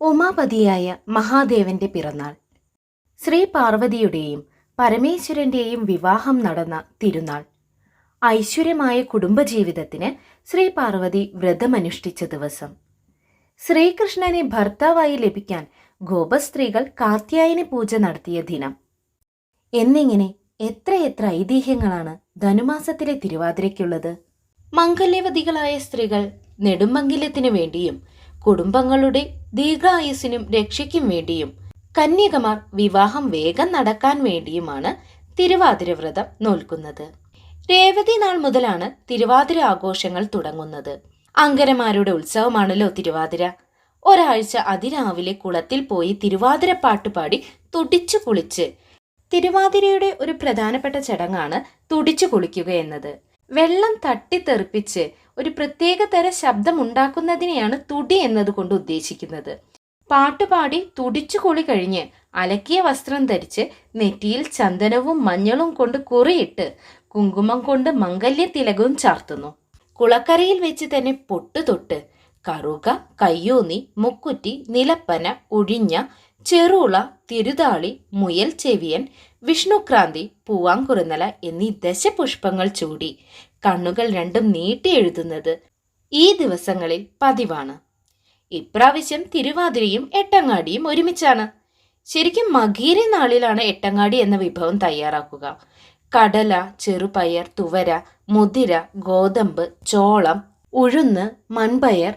ഉമാപതിയായ മഹാദേവന്റെ പിറന്നാൾ. ശ്രീ പാർവതിയുടെയും പരമേശ്വരന്റെയും വിവാഹം നടന്ന തിരുനാൾ. ഐശ്വര്യമായ കുടുംബജീവിതത്തിന് ശ്രീ പാർവതി വ്രതമനുഷ്ഠിച്ച ദിവസം. ശ്രീകൃഷ്ണനെ ഭർത്താവായി ലഭിക്കാൻ ഗോപസ്ത്രീകൾ കാർത്യായനി പൂജ നടത്തിയ ദിനം. എന്നിങ്ങനെ എത്രയെത്ര ഐതിഹ്യങ്ങളാണ് ധനുമാസത്തിലെ തിരുവാതിരയ്ക്കുള്ളത്. മംഗല്യവതികളായ സ്ത്രീകൾ നെടുമംഗല്യത്തിനു വേണ്ടിയും കുടുംബങ്ങളുടെ ദീർഘായുസിനും രക്ഷയ്ക്കും വേണ്ടിയും കന്യകമാർ വിവാഹം വേഗം നടക്കാൻ വേണ്ടിയുമാണ് തിരുവാതിര വ്രതം നോൽക്കുന്നത്. രേവതി നാൾ മുതലാണ് തിരുവാതിര ആഘോഷങ്ങൾ തുടങ്ങുന്നത്. അങ്കരമാരുടെ ഉത്സവമാണല്ലോ തിരുവാതിര. ഒരാഴ്ച അതിരാവിലെ കുളത്തിൽ പോയി തിരുവാതിര പാട്ടുപാടി തുടിച്ചു കുളിച്ച് തിരുവാതിരയുടെ ഒരു പ്രധാനപ്പെട്ട ചടങ്ങാണ് തുടിച്ചു കുളിക്കുക എന്നത്. വെള്ളം തട്ടിത്തെറിപ്പിച്ച് ഒരു പ്രത്യേക തര ശബ്ദം ഉണ്ടാക്കുന്നതിനെയാണ് തുടി എന്നതുകൊണ്ട് ഉദ്ദേശിക്കുന്നത്. പാട്ടുപാടി തുടിച്ചു കുളി കഴിഞ്ഞ് അലക്കിയ വസ്ത്രം ധരിച്ച് നെറ്റിയിൽ ചന്ദനവും മഞ്ഞളും കൊണ്ട് കുറിയിട്ട് കുങ്കുമം കൊണ്ട് മംഗല്യ തിലകവും ചാർത്തുന്നു. കുളക്കരയിൽ വെച്ച് തന്നെ പൊട്ടു തൊട്ട് കറുക കയ്യൂന്നി മുക്കുറ്റി നിലപ്പന ഉഴിഞ്ഞ ചെറുള തിരുതാളി മുയൽ ചെവിയൻ വിഷ്ണുക്രാന്തി പൂവാങ്കുറുന്നല എന്നീ ദശപുഷ്പങ്ങൾ ചൂടി കണ്ണുകൾ രണ്ടും നീട്ടി എഴുതുന്നത് ഈ ദിവസങ്ങളിൽ പതിവാണ്. ഇപ്രാവശ്യം തിരുവാതിരയും എട്ടങ്ങാടിയും ഒരുമിച്ചാണ്. ശരിക്കും മകീര നാളിലാണ് എട്ടങ്ങാടി എന്ന വിഭവം തയ്യാറാക്കുക. കടല ചെറുപയർ തുവര മുതിര ഗോതമ്പ് ചോളം ഉഴുന്ന് മൺപയർ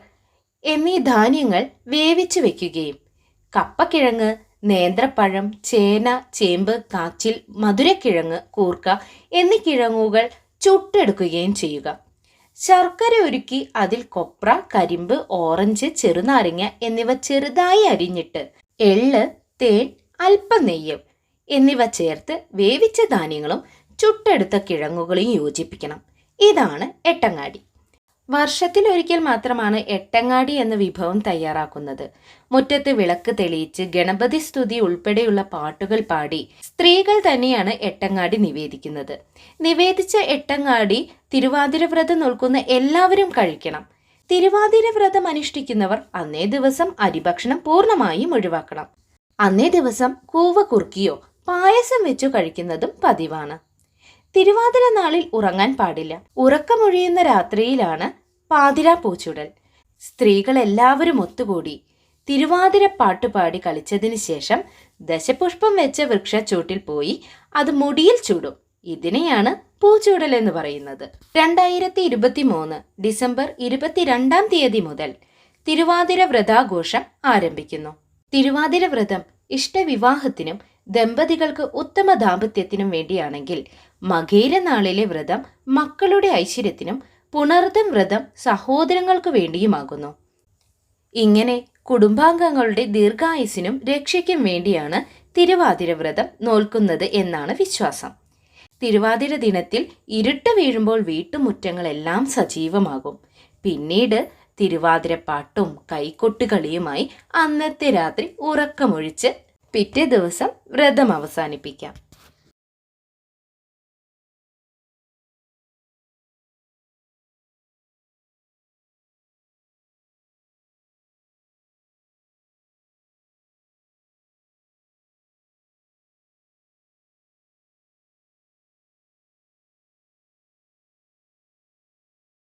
എന്നീ ധാന്യങ്ങൾ വേവിച്ചു വെക്കുകയും കപ്പക്കിഴങ്ങ് നേന്ത്രപ്പഴം ചേന ചേമ്പ് കാച്ചിൽ മധുരക്കിഴങ്ങ് കൂർക്ക എന്നീ കിഴങ്ങുകൾ ചുട്ടെടുക്കുകയും ചെയ്യുക. ശർക്കര ഒരുക്കി അതിൽ കൊപ്ര കരിമ്പ് ഓറഞ്ച് ചെറുനാരങ്ങ എന്നിവ ചെറുതായി അരിഞ്ഞിട്ട് എള്ള് തേൻ അല്പം നെയ്യ് എന്നിവ ചേർത്ത് വേവിച്ച ധാന്യങ്ങളും ചുട്ടെടുത്ത കിഴങ്ങുകളും യോജിപ്പിക്കണം. ഇതാണ് എട്ടങ്ങാടി. വർഷത്തിലൊരിക്കൽ മാത്രമാണ് എട്ടങ്ങാടി എന്ന വിഭവം തയ്യാറാക്കുന്നത്. മുറ്റത്ത് വിളക്ക് തെളിയിച്ച് ഗണപതി സ്തുതി ഉൾപ്പെടെയുള്ള പാട്ടുകൾ പാടി സ്ത്രീകൾ തന്നെയാണ് എട്ടങ്ങാടി നിവേദിക്കുന്നത്. നിവേദിച്ച എട്ടങ്ങാടി തിരുവാതിര വ്രതം നോൽക്കുന്ന എല്ലാവരും കഴിക്കണം. തിരുവാതിര വ്രതം അനുഷ്ഠിക്കുന്നവർ അന്നേ ദിവസം അരിഭക്ഷണം പൂർണമായും ഒഴിവാക്കണം. അന്നേ ദിവസം കൂവ കുറുക്കിയോ പായസം വെച്ചു കഴിക്കുന്നതും പതിവാണ്. തിരുവാതിര നാളിൽ ഉറങ്ങാൻ പാടില്ല. ഉറക്കമൊഴിയുന്ന രാത്രിയിലാണ് പാതിരാ പൂച്ചുടൽ. സ്ത്രീകൾ എല്ലാവരും ഒത്തുകൂടി തിരുവാതിര പാട്ടുപാടി കളിച്ചതിന് ശേഷം ദശപുഷ്പം വെച്ച വൃക്ഷച്ചൂട്ടിൽ പോയി അത് മുടിയിൽ ചൂടും. ഇതിനെയാണ് പൂച്ചൂടൽ എന്ന് പറയുന്നത്. രണ്ടായിരത്തി ഇരുപത്തി മൂന്ന് ഡിസംബർ ഇരുപത്തിരണ്ടാം തീയതി മുതൽ തിരുവാതിര വ്രതാഘോഷം ആരംഭിക്കുന്നു. തിരുവാതിര വ്രതം ഇഷ്ടവിവാഹത്തിനും ദമ്പതികൾക്ക് ഉത്തമ ദാമ്പത്യത്തിനും വേണ്ടിയാണെങ്കിൽ മകേര നാളിലെ വ്രതം മക്കളുടെ ഐശ്വര്യത്തിനും പുണർദം വ്രതം സഹോദരങ്ങൾക്ക് വേണ്ടിയുമാകുന്നു. ഇങ്ങനെ കുടുംബാംഗങ്ങളുടെ ദീർഘായുസിനും രക്ഷയ്ക്കും വേണ്ടിയാണ് തിരുവാതിര വ്രതം നോൽക്കുന്നത് എന്നാണ് വിശ്വാസം. തിരുവാതിര ദിനത്തിൽ ഇരുട്ട് വീഴുമ്പോൾ വീട്ടുമുറ്റങ്ങളെല്ലാം സജീവമാകും. പിന്നീട് തിരുവാതിരപ്പാട്ടും കൈകൊട്ടുകളിയുമായി അന്നത്തെ രാത്രി ഉറക്കമൊഴിച്ച് പിറ്റേ ദിവസം വ്രതം അവസാനിപ്പിക്കാം.